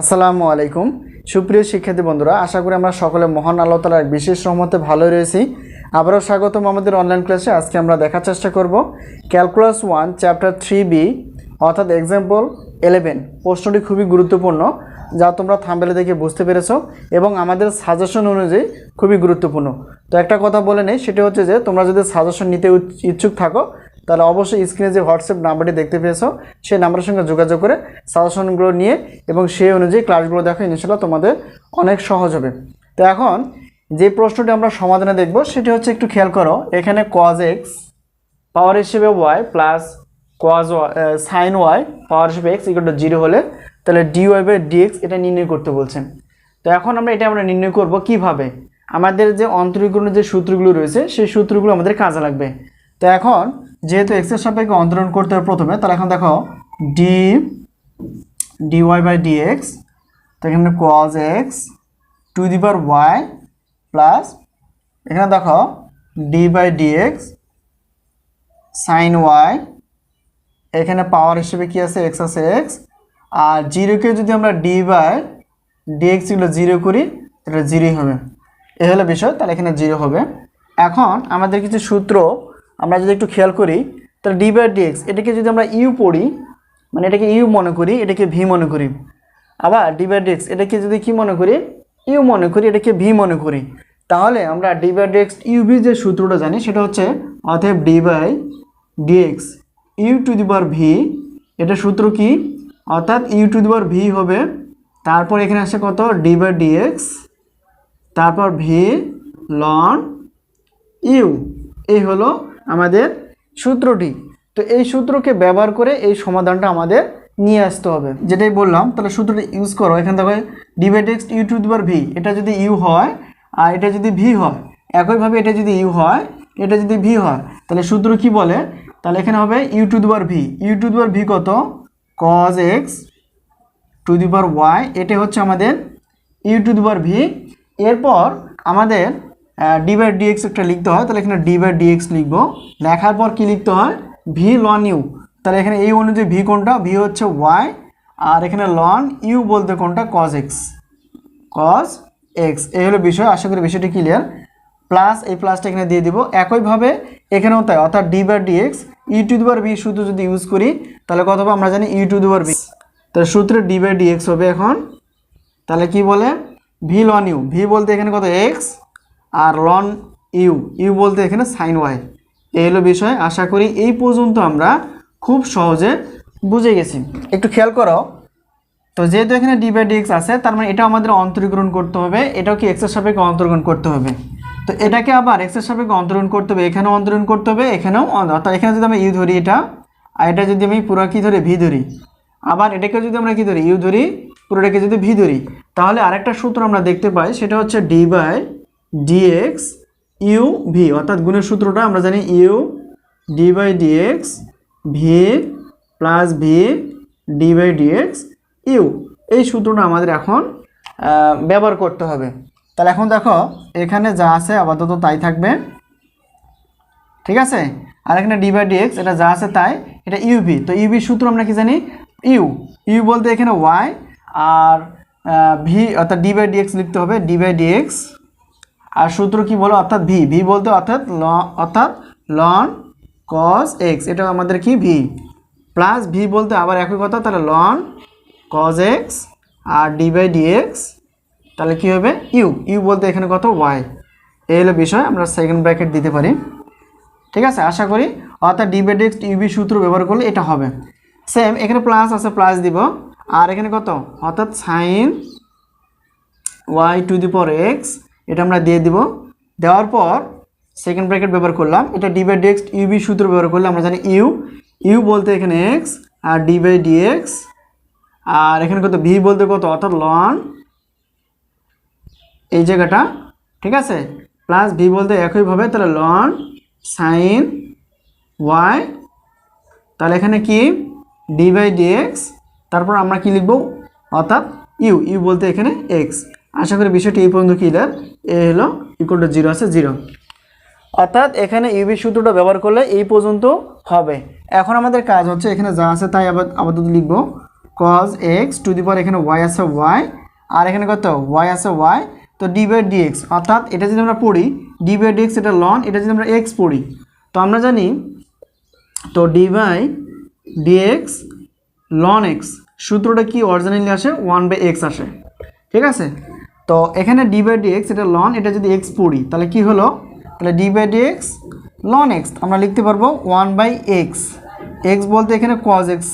আসসালামু আলাইকুম। সুপ্রিয় শিক্ষার্থী বন্ধুরা, আশা করি আমরা সকলে মহান আল্লাহ তালার বিশেষ রহমতে ভালো রয়েছি। আবারও স্বাগতম আমাদের অনলাইন ক্লাসে আজকে আমরা দেখার চেষ্টা করব calculus one chapter three B অর্থাৎ এক্সাম্পল এলেভেন প্রশ্নটি খুবই গুরুত্বপূর্ণ, যা তোমরা থাম্বেলে দেখে বুঝতে পেরেছ এবং আমাদের সাজেশন অনুযায়ী খুবই গুরুত্বপূর্ণ। তো একটা কথা বলে নেই, সেটা হচ্ছে যে তোমরা যদি সাজেশন নিতে ইচ্ছুক থাকো তাহলে অবশ্যই স্ক্রিনে যে হোয়াটসঅ্যাপ নাম্বারটি দেখতে পেয়েছ, সেই নাম্বারের সঙ্গে যোগাযোগ করে সাজেশনগুলো নিয়ে এবং সেই অনুযায়ী ক্লাসগুলো দেখো ইনশাল্লাহ তোমাদের অনেক সহজ হবে। তো এখন যে প্রশ্নটি আমরা সমাধানে দেখব, সেটি হচ্ছে একটু খেয়াল করো, এখানে কজ এক্স পাওয়ার হিসেবে y plus cos sine y power হিসেবে এক্স ইকুয়াল টু জিরো হলে তাহলে ডি ওয়াই বাই ডিএক্স এটা নির্ণয় করতে বলছেন তো এখন আমরা এটা আমরা নির্ণয় করব কীভাবে? আমাদের যে অন্তরীকরণের যে সূত্রগুলো রয়েছে, সেই সূত্রগুলো আমাদের কাজে লাগবে। তো এখন যেহেতু এক্সের সাপেক্ষে অন্তরণ করতে হবে প্রথমে, তাহলে এখন দেখো d d y by d x তো এখানে cos x to the power y plus এখানে দেখো d by d x sine y এখানে পাওয়ার হিসেবে কি আছে? এক্স আছে এক্স আর জিরোকে যদি আমরা ডি বাই ডিএক্স এগুলো জিরো করি, তাহলে জিরোই হবে। এ হলো বিষয়, তাহলে এখানে জিরো হবে। এখন আমাদের কিছু সূত্র আমরা যদি একটু খেয়াল করি, তাহলে ডি বাই ডিএক্স এটাকে যদি আমরা ইউ পড়ি মানে এটাকে ইউ মনে করি, এটাকে ভি মনে করি। আবার ডি বাই ডিএক্স এটাকে যদি কি মনে করি ইউ মনে করি, এটাকে ভি মনে করি। তাহলে আমরা ডি বাই ডিএক্স ইউভি যে সূত্রটা জানি, সেটা হচ্ছে অতএব d by d x u to the power v এটা সূত্র কি? অর্থাৎ u to the power v হবে, তারপর এখানে আসে কত? ডি বাই ডিএক্স তারপর ভি লন ইউ এই হলো আমাদের সূত্রটি। তো এই সূত্রকে ব্যবহার করে এই সমাধানটা আমাদের নিয়ে আসতে হবে। যেটাই বললাম, তাহলে সূত্রটি ইউজ করো। এখানে দেখো d by d x u to the power v এটা যদি ইউ হয়, আর এটা যদি ভি হয়, একইভাবে এটা যদি ইউ হয়, এটা যদি ভি হয়, তাহলে সূত্র কি বলে? তাহলে এখানে হবে u to the power v u to the power v কত? Cos x to the power y এটা হচ্ছে আমাদের u to the power v এরপর আমাদের ডি বাই ডিএক্স একটা লিখতে হয়, তাহলে এখানে ডি বাই ডিএক্স লিখব। লেখার পর কি লিখতে হয়? ভি লন ইউ তাহলে এখানে এই অনুযায়ী ভি কোনটা? ভি হচ্ছে ওয়াই আর এখানে লন ইউ বলতে কোনটা? কজ এক্স কজ এক্স এই হলো বিষয়, আশা করি বিষয়টি ক্লিয়ার প্লাস এই প্লাসটা এখানে দিয়ে দিব। একইভাবে এখানেও তাই, অর্থাৎ d by d x u to the power v শুধু যদি ইউজ করি, তাহলে কত আমরা জানি ইউ টু দুবার বি তাহলে সূত্রে ডি বাই ডিএক্স হবে এখন। তাহলে কি বলে? ভি লন ইউ ভি বলতে এখানে কত? এক্স আর লন ইউ ইউ বলতে এখানে সাইন ওয়াই এই হলো বিষয়, আশা করি এই পর্যন্ত আমরা খুব সহজে বুঝে গেছি। একটু খেয়াল করো তো যেহেতু এখানে ডি বাই ডিএক্স আছে, তার মানে এটা আমাদের অন্তরীকরণ করতে হবে, এটাও কি এক্সের সাপেক্ষে অন্তরীকরণ করতে হবে। তো এটাকে আবার এক্সের সাপেক্ষে অন্তরীকরণ করতে হবে, এখানেও অন্তরীকরণ করতে হবে, এখানেও অর্থাৎ এখানে যদি আমরা ইউ ধরি এটা, আর এটা যদি আমি পুরো কী ধরি ভি ধরি। আবার এটাকে যদি আমরা কী ধরি ইউ ধরি, পুরোটাকে যদি ভি ধরি, তাহলে আরেকটা সূত্র আমরা দেখতে পাই, সেটা হচ্ছে d by d x u v অর্থাৎ গুণের সূত্রটা আমরা জানি u d by d x v plus v d by d x u এই সূত্রটা আমাদের এখন ব্যবহার করতে হবে। তাহলে এখন দেখো, এখানে যা আছে আপাতত তাই থাকবে। ঠিক আছে? আর এখানে ডি বাই ডিএক্স এটা যা আছে তাই, এটা ইউভি তো ইউভি সূত্র আমরা কি জানি? ইউ ইউ বলতে এখানে ওয়াই আর ভি অর্থাৎ ডি বাই ডিএক্স লিখতে হবে ডি বাই ডিএক্স আর সূত্র কি বলো? অর্থাৎ ভি ভি বলতে অর্থাৎ ল, অর্থাৎ লন কস এক্স এটা আমাদের কি? ভি প্লাস ভি বলতে আবার একই কথা, তাহলে লন কজ এক্স আর ডি বাই ডিএক্স তাহলে কী হবে? ইউ ইউ বলতে এখানে কত? ওয়াই এই হলো বিষয়, আমরা সেকেন্ড ব্র্যাকেট দিতে পারি। ঠিক আছে? আশা করি অর্থাৎ ডি বাই ডিএক্স ইউবি সূত্র ব্যবহার করলে এটা হবে। সেম এখানে প্লাস আছে প্লাস দিব। আর এখানে কত? অর্থাৎ সাইন ওয়াই টু দি পর এক্স এটা আমরা দিয়ে দিব। দেওয়ার পর সেকেন্ড ব্র্যাকেট ব্যবহার করলাম। এটা ডি বাই ডিএক্স ইউবি সূত্র ব্যবহার করলে আমরা জানি ইউ ইউ বলতে এখানে এক্স আর ডি বাই ডিএক্স আর এখানে কত? ভি বলতে কত? অর্থাৎ লন এই জায়গাটা, ঠিক আছে? প্লাস ভি বলতে একইভাবে তাহলে লন সাইন ওয়াই তাহলে এখানে কি? ডি বাই ডিএক্স তারপর আমরা কি লিখব? অর্থাৎ ইউ ইউ বলতে এখানে এক্স আশা করি বিষয়টি এই পর্যন্ত কী ক্লিয়ার এ হলো ইকুয়াল টু জিরো আছে জিরো অর্থাৎ এখানে ইউবি সূত্রটা ব্যবহার করলে এই পর্যন্ত হবে। এখন আমাদের কাজ হচ্ছে এখানে যা আছে তাই আবার আপাতত লিখব। Cos x to the power এখানে ওয়াই আছে ওয়াই আর এখানে কত? ওয়াই আছে ওয়াই তো ডি বাই ডিএক্স অর্থাৎ এটা যদি আমরা পড়ি ডি বাই ডিএক্স এটা লন এটা যদি আমরা এক্স পড়ি, তো আমরা জানি, তো d by d x ln x সূত্রটা কি অরিজিনালি আসে? ওয়ান বাই এক্স আসে। ঠিক আছে? তো এখানে ডি বাই ডিএক্স এটা লন এটা যদি এক্স পড়ি, তাহলে কি হলো? তাহলে d by d x ln x আমরা লিখতে পারব ওয়ান বাই এক্স এক্স বলতে এখানে কজ এক্স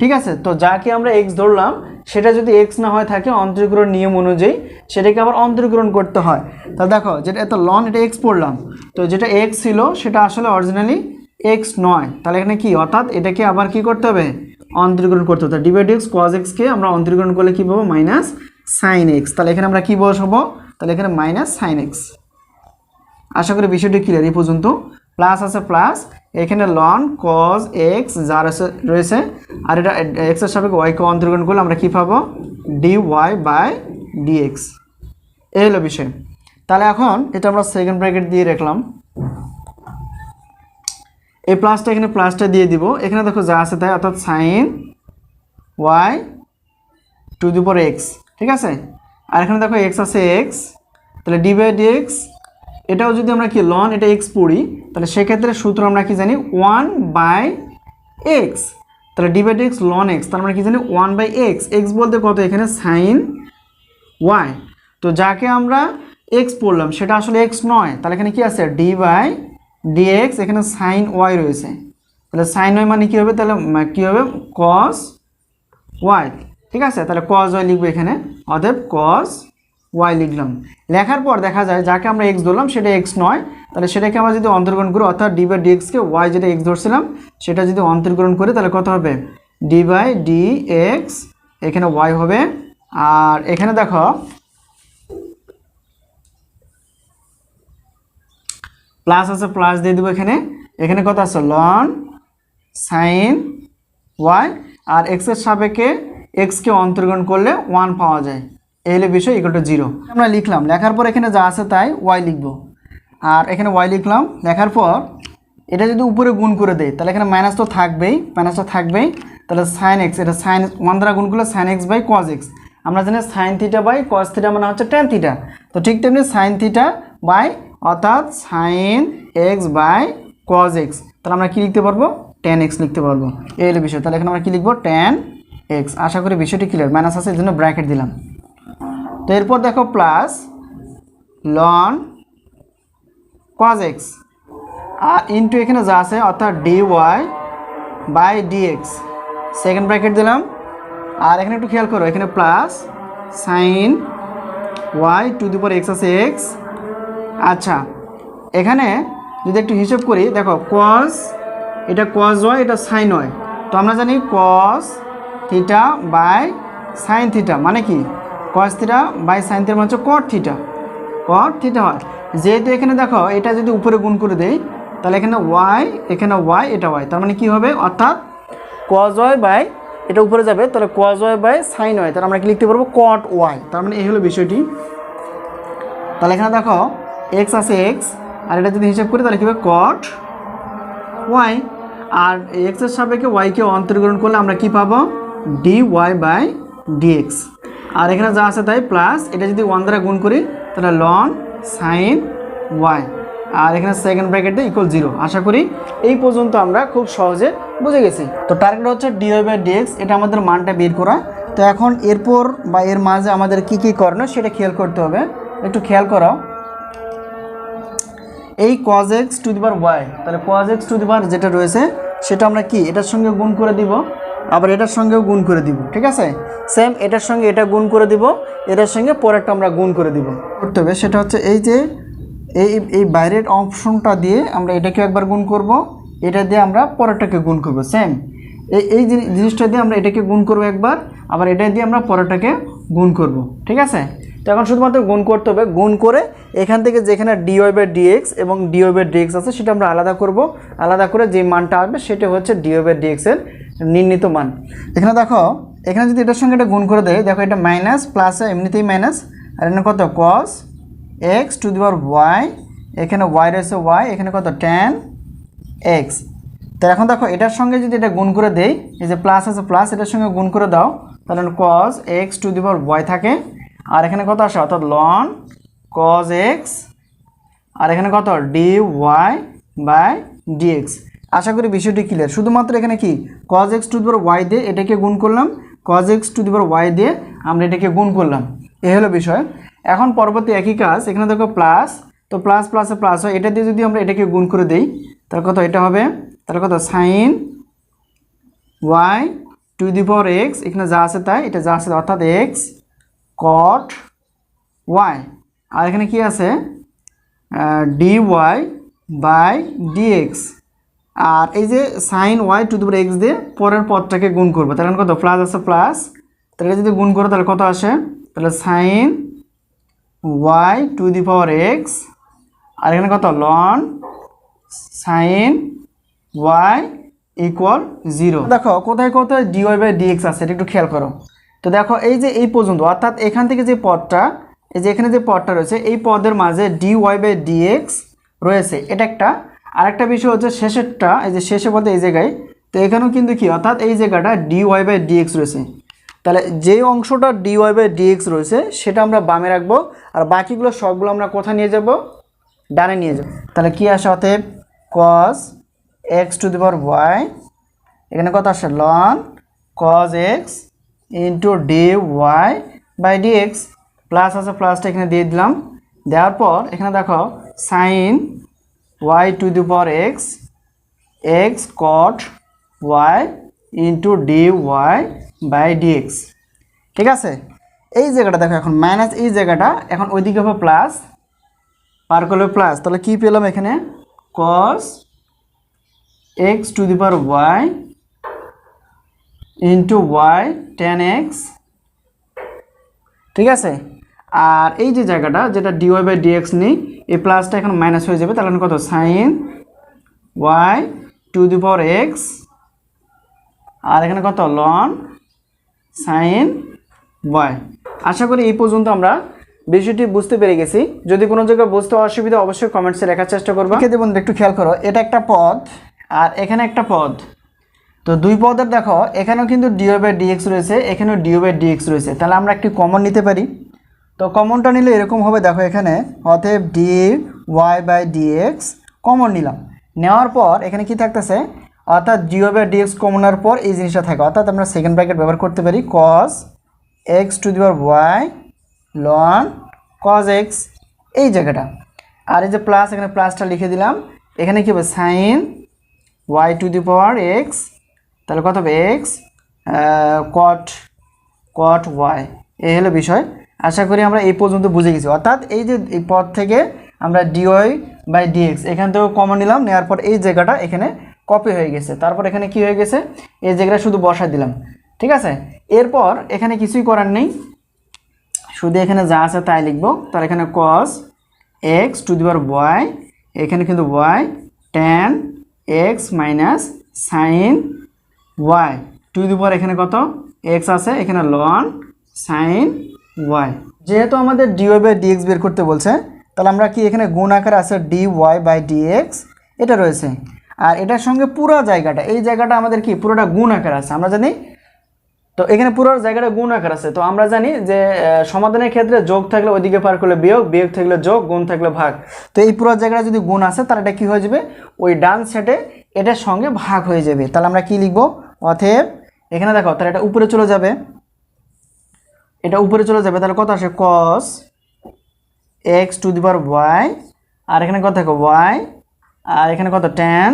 ঠিক আছে? তো যাকে আমরা এক্স ধরলাম, সেটা যদি এক্স না হয় থাকে অন্তরীকরণ নিয়ম অনুযায়ী, সেটাকে আবার অন্তরীকরণ করতে হয়। তা দেখো, যেটা এত লন এটা এক্স পড়লাম। তো যেটা এক্স ছিল, সেটা আসলে অরিজিনালি এক্স নয়। তাহলে এখানে কি? অর্থাৎ এটাকে আবার কি করতে হবে? অন্তরীকরণ করতে হবে। ডিভাইড এক্স কজ এক্সকে আমরা অন্তরীকরণ করলে কী পাবো? মাইনাস সাইন এক্স তাহলে এখানে আমরা কী বসাবো? তাহলে এখানে মাইনাস সাইন এক্স আশা করি বিষয়টি ক্লিয়ার এই পর্যন্ত। প্লাস আছে প্লাস এখানে লন কজ এক্স যা রয়েছে। আর এটা এক্সের সাপেক্ষে ওয়াইকে অন্তর্গণ করলে আমরা কী পাবো? ডি ওয়াই বাই ডিএক্স এই হলো বিষয়। তাহলে এখন এটা আমরা সেকেন্ড ব্র্যাকেট দিয়ে রাখলাম। এই প্লাসটা এখানে প্লাসটা দিয়ে দিব। এখানে দেখো যা আছে তাই, অর্থাৎ sine y to the x ঠিক আছে? আর এখানে দেখো এক্স আছে এক্স তাহলে ডি বাই ডিএক্স এটাও যদি আমরা কি লন এটা এক্স পড়ি তাহলে সেক্ষেত্রে সূত্র আমরা কি জানি? ওয়ান বাই এক্স তাহলে d by d x ln x তাহলে আমরা কি জানি? ওয়ান বাই এক্স এক্স বলতে কত? এখানে সাইন ওয়াই তো যাকে আমরা এক্স পড়লাম, সেটা আসলে এক্স নয়, তাহলে এখানে কি আছে? ডি বাই ডি এক্স এখানে সাইন ওয়াই রয়েছে, তাহলে সাইন ওয়াই মানে কী হবে? তাহলে, কী হবে? কস ওয়াই ঠিক আছে? তাহলে কজ ওয়াই লিখব এখানে। অতএব কজ ওয়াই লিখলাম। লেখার পর দেখা যায়, যাকে আমরা এক্স ধরলাম, সেটা এক্স নয়। তাহলে সেটাকে আমরা যদি অন্তর্গ্রহণ করি, অর্থাৎ ডি বাই ডিএক্সকে ওয়াই যেটা এক্স ধরছিলাম, সেটা যদি অন্তর্গ্রহণ করি, তাহলে কত হবে? ডি বাই ডি এক্স এখানে ওয়াই হবে। আর এখানে দেখো প্লাস আছে প্লাস দিয়ে দেবো এখানে। এখানে কত আছে? লন সাইন ওয়াই আর এক্সের সাপেক্ষে এক্সকে অন্তর্গ্রহণ করলে ওয়ান পাওয়া যায়। এই হলো বিষয় ইকুয়াল টু জিরো আমরা লিখলাম, লেখার পর এখানে যা আছে তাই ওয়াই লিখব। আর এখানে ওয়াই লিখলাম, লেখার পর এটা যদি উপরে গুণ করে দেয় তাহলে এখানে মাইনাস তো থাকবেই মাইনাসটা থাকবেই। তাহলে সাইন এক্স এটা সাইন ওয়ান দ্বারা গুণ করলে sine x by cos x আমরা জানি sine theta by cos theta মানে হচ্ছে টেন থিটা তো ঠিক তেমনি সাইন থিটা বাই অর্থাৎ sine x by cos x তাহলে আমরা কী লিখতে পারব? টেন এক্স লিখতে পারব। এই বিষয়, তাহলে এখানে আমরা কী লিখব? টেন এক্স আশা করি বিষয়টি ক্লিয়ার মাইনাস আছে এই জন্য ব্র্যাকেট দিলাম। তো এরপর দেখো প্লাস লন কজ এক্স আর ইন্টু এখানে যা আছে, অর্থাৎ d y by d x second bracket দিলাম। আর এখানে একটু খেয়াল করো, এখানে plus sine y to the পর এক্স আছে এক্স আচ্ছা এখানে যদি একটু হিসেব করি, দেখো কস এটা কস ওয়াই এটা সাইন ওয়াই তো আমরা জানি cos theta by sine theta মানে কি? Cos theta by sine theta মানে হচ্ছে কট থিটা কট থিটা হয়। যেহেতু এখানে দেখো, এটা যদি উপরে গুণ করে দেই, তাহলে এখানে ওয়াই এখানে ওয়াই এটা ওয়াই তার মানে কি হবে? অর্থাৎ কজ ওয়াই বাই এটা উপরে যাবে, তাহলে cos y by sine y তাহলে আমরা কি লিখতে পারব? কট ওয়াই তার মানে এই হলো বিষয়টি। তাহলে এখানে দেখো এক্স আছে এক্স আর এটা যদি হিসাব করি, তাহলে কী হবে? কট ওয়াই আর এক্সের সাপেক্ষে ওয়াইকে অন্তর্গ্রহণ করলে আমরা কি পাবো? D y by d x আর এখানে যা আছে তাই প্লাস এটা যদি ওয়ান দ্বারা গুণ করি, তাহলে লন সাইন ওয়াই আর এখানে সেকেন্ড ব্র্যাকেটে ইকুয়াল জিরো আশা করি এই পর্যন্ত আমরা খুব সহজে বুঝে গেছি। তো টার্গেট হচ্ছে ডিওয়াই বাই ডিএক্স এটা আমাদের মানটা বের করা। তো এখন এরপর বা এর মাঝে আমাদের কি কি করণীয়, সেটা খেয়াল করতে হবে। একটু খেয়াল করো এই cos x to the power y তাহলে cos x to the power যেটা রয়েছে, সেটা আমরা কি? এটার সঙ্গে গুণ করে দিব। আবার এটার সঙ্গেও গুণ করে দিব, ঠিক আছে? সেম এটার সঙ্গে এটা গুণ করে দিব, এটার সঙ্গে পরেরটা আমরা গুণ করে দিব। করতে হবে, সেটা হচ্ছে এই যে, এই এই বাইরের অপশনটা দিয়ে আমরা এটাকে একবার গুণ করব, এটা দিয়ে আমরা পরেরটাকে গুণ করব সেম এই এই জিনি- জিনিসটা দিয়ে আমরা এটাকে গুণ করব একবার, আবার এটা দিয়ে আমরা পরেরটাকে গুণ করব, ঠিক আছে? তো এখন শুধুমাত্র গুণ করতে হবে, গুণ করে এখান থেকে যেখানে d y by d x এবং d y by d x আছে, সেটা আমরা আলাদা করব, আলাদা করে যে মানটা আসবে, সেটা হচ্ছে ডিওয়াই বাই ডিএক্সের নির্ণীত মান। এখানে দেখো, এখানে যদি এটার সঙ্গে এটা গুণ করে দেয়, দেখো এটা মাইনাস প্লাস এমনিতেই মাইনাস আর এখানে কত? Cos x to the power y এখানে ওয়াই রয়েছে ওয়াই এখানে কত? টেন এক্স তো এখন দেখো, এটার সঙ্গে যদি এটা গুণ করে দেই, এই যে প্লাস আছে প্লাস এটার সঙ্গে গুণ করে দাও, তাহলে cos x to the y থাকে। আর এখানে কত আসে? অর্থাৎ লন কজ এক্স আর এখানে কত? D y by d x আশা করি বিষয়টি ক্লিয়ার শুধুমাত্র এখানে কি? Cos x to the power y দিয়ে এটাকে গুণ করলাম। Cos x to the power y দিয়ে আমরা এটাকে গুণ করলাম। এ হলো বিষয়। এখন পরবর্তী একই কাজ, এখানে দেখো প্লাস তো প্লাস প্লাসে প্লাস হয়। এটা দিয়ে যদি আমরা এটাকে গুণ করে দিই, তাহলে কত? এটা হবে, তাহলে কত? Sine y to the power x এখানে যা আছে তাই, এটা যা আছে অর্থাৎ এক্স কট ওয়াই আর এখানে কি আছে? D y by d x আর এই যে sine y to the power x দিয়ে পরের পদটাকে গুণ করব। তাহলে কত? প্লাস আছে প্লাস তাহলে যদি গুণ করো, তাহলে কত আসে? তাহলে sine y to the power x আর এখানে কত? Ln sine y equal zero দেখো, কোথায় কোথায় ডিওয়াই বাই ডিএক্স আছে, এটা একটু খেয়াল করো। তো দেখো, এই যে এই পর্যন্ত, অর্থাৎ এখান থেকে যে পদটা, এই যে এখানে যে পদটা রয়েছে, এই পদের মাঝে ডিওয়াই বাই ডিএক্স রয়েছে। এটা একটা আরেকটা বিষয় হচ্ছে শেষেরটা, এই যে শেষে বলতে এই জায়গায়, তো এখানেও কিন্তু কি, অর্থাৎ এই জায়গাটা ডিওয়াই বাই ডিএক্স রয়েছে। তাহলে যে অংশটা ডিওয়াই বাই ডিএক্স রয়েছে, সেটা আমরা বামে রাখব, আর বাকিগুলো সবগুলো আমরা কোথায় নিয়ে যাব? ডানে নিয়ে যাব। তাহলে কি আসে অতএব? Cos x to the power y এখানে কত আসে? Ln cos x into d y by d x plus আছে প্লাসটা এখানে দিয়ে দিলাম। দেওয়ার পর এখানে দেখো sine y to the power x x cot y into d y by d x ঠিক আছে? এই জায়গাটা দেখো, এখন মাইনাস এই জায়গাটা, এখন ওইদিকে হবে প্লাস পার করলে প্লাস তাহলে কী পেলাম এখানে? Cos x to the power y into y tan x ঠিক আছে? আর এই যে জায়গাটা, যেটা ডিওয়াই বাই ডিএক্স নেই, এই প্লাসটা এখন মাইনাস হয়ে যাবে, তাহলে কত? Sine y to the power x আর এখানে কত? লন সাইন ওয়াই আশা করি এই পর্যন্ত আমরা বিষয়টি বুঝতে পেরে গেছি। যদি কোনো জায়গায় বুঝতে অসুবিধা অবশ্যই কমেন্টসে লেখার চেষ্টা করব। খেতে বন্ধু একটু খেয়াল করো, এটা একটা পদ, আর এখানে একটা পদ। তো দুই পদের দেখো, এখানেও কিন্তু ডিও বাই ডিএক্স রয়েছে, এখানেও ডিও বাই ডিএক্স রয়েছে। তাহলে আমরা একটি কমন নিতে পারি। তো কমনটা নিলে এরকম হবে, দেখো এখানে অতএব d y by d x common নিলাম। নেওয়ার পর এখানে কি থাকতেছে? অর্থাৎ ডিও বাই ডিএক্স কমনের পর এই জিনিসটা থাকে। অর্থাৎ আমরা সেকেন্ড ব্র্যাকেট ব্যবহার করতে পারি cos x to the power y ln cos x এই জায়গাটা। আর এই যে প্লাস এখানে প্লাসটা লিখে দিলাম। এখানে কী হবে? Sine Y to the power X তাহলে কত হবে? এক্স কট কট ওয়াই এই হলো বিষয়। আশা করি আমরা এই পর্যন্ত বুঝে গেছি। অর্থাৎ এই যে এই পদ থেকে আমরা ডিওয়াই বাই ডিএক্স এখান থেকেও কমন নিলাম নেওয়ার পর এই জায়গাটা এখানে কপি হয়ে গেছে। তারপর এখানে কি হয়ে গেছে? এই জায়গাটা শুধু বসাই দিলাম। ঠিক আছে? এরপর এখানে কিছুই করার নেই। শুধু এখানে যা আছে তাই লিখব। তার এখানে cos X to the power Y এখানে কিন্তু Y tan X minus sine Y to the power এখানে কত? এক্স আছে, এখানে লন সাইন ওয়াই যেহেতু আমাদের ডিওয়াই বাই ডিএক্স বের করতে বলছে, তাহলে আমরা কি এখানে গুণ আকার আছে ডি ওয়াই বাই ডিএক্স এটা রয়েছে। আর এটার সঙ্গে পুরো জায়গাটা, এই জায়গাটা আমাদের কি? পুরোটা গুণ আকার আছে, আমরা জানি? তো এখানে পুরো জায়গাটা গুণ আকার আছে, তো আমরা জানি যে সমাধানের ক্ষেত্রে যোগ থাকলে ওইদিকে পার করলে বিয়োগ বিয়োগ থাকলে যোগ, গুণ থাকলে ভাগ। তো এই পুরো জায়গাটা যদি গুণ আছে তাহলে এটা কী হয়ে যাবে? ওই ডান সেটে এটার সঙ্গে ভাগ হয়ে যাবে। তাহলে আমরা কি লিখব? অথেব এখানে দেখো, তাহলে এটা উপরে চলে যাবে। এটা উপরে চলে যাবে, তাহলে কত আসে? Cos X to the power Y আর এখানে কত থাকে ওয়াই আর এখানে কত? Tan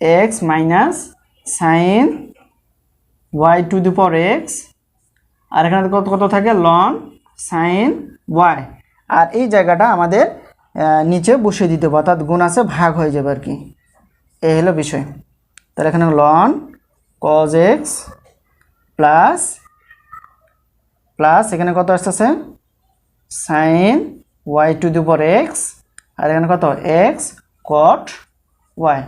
X minus sine Y to the power X আর এখানে কত কত থাকে? লন সাইন ওয়াই আর এই জায়গাটা আমাদের নিচে বসিয়ে দিতে হবে, অর্থাৎ গুণ আছে, ভাগ হয়ে যাবে আর কি। এই হলো বিষয়। তাহলে এখানে ln cos X plus plus এখানে কত আসতেছে? সাইন ওয়াই টু দি পর এক্স, আর এখানে কত? X cot Y.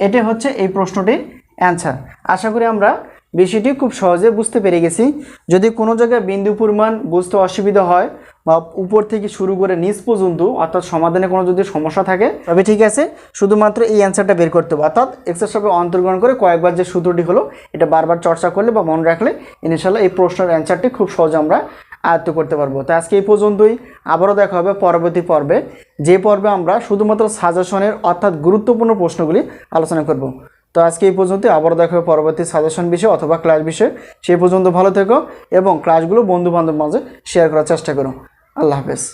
এটা হচ্ছে এই প্রশ্নটির অ্যান্সার। আশা করি আমরা বিষয়টি খুব সহজে বুঝতে পেরে গেছি। যদি কোনো জায়গায় বিন্দু পরিমাণ বুঝতে অসুবিধা হয় বা উপর থেকে শুরু করে নিচ পর্যন্ত, অর্থাৎ সমাধানে কোনো যদি সমস্যা থাকে, তবে ঠিক আছে, শুধুমাত্র এই অ্যান্সারটা বের করতে হবে। অর্থাৎ এক্সের সাথে অন্তর্গ্রহণ করে কয়েকবার যে সূত্রটি হলো, এটা বারবার চর্চা করলে বা মনে রাখলে ইনশাল্লাহ এই প্রশ্নের অ্যান্সারটি খুব সহজে আমরা আয়ত্ত করতে পারব। তো আজকে এই পর্যন্তই। আবারও দেখা হবে পরবর্তী পর্বে। যে পর্বে আমরা শুধুমাত্র সাজেশনের অর্থাৎ গুরুত্বপূর্ণ প্রশ্নগুলি আলোচনা করব। তো আজকে এই পর্যন্ত আবারও দেখা হবে পরবর্তী সাজেশন বিষয় অথবা ক্লাস বিষয়ে। সেই পর্যন্ত ভালো থেকো এবং ক্লাসগুলো বন্ধু বান্ধব মাঝে শেয়ার করার চেষ্টা করো। আল্লাহ হাফেজ।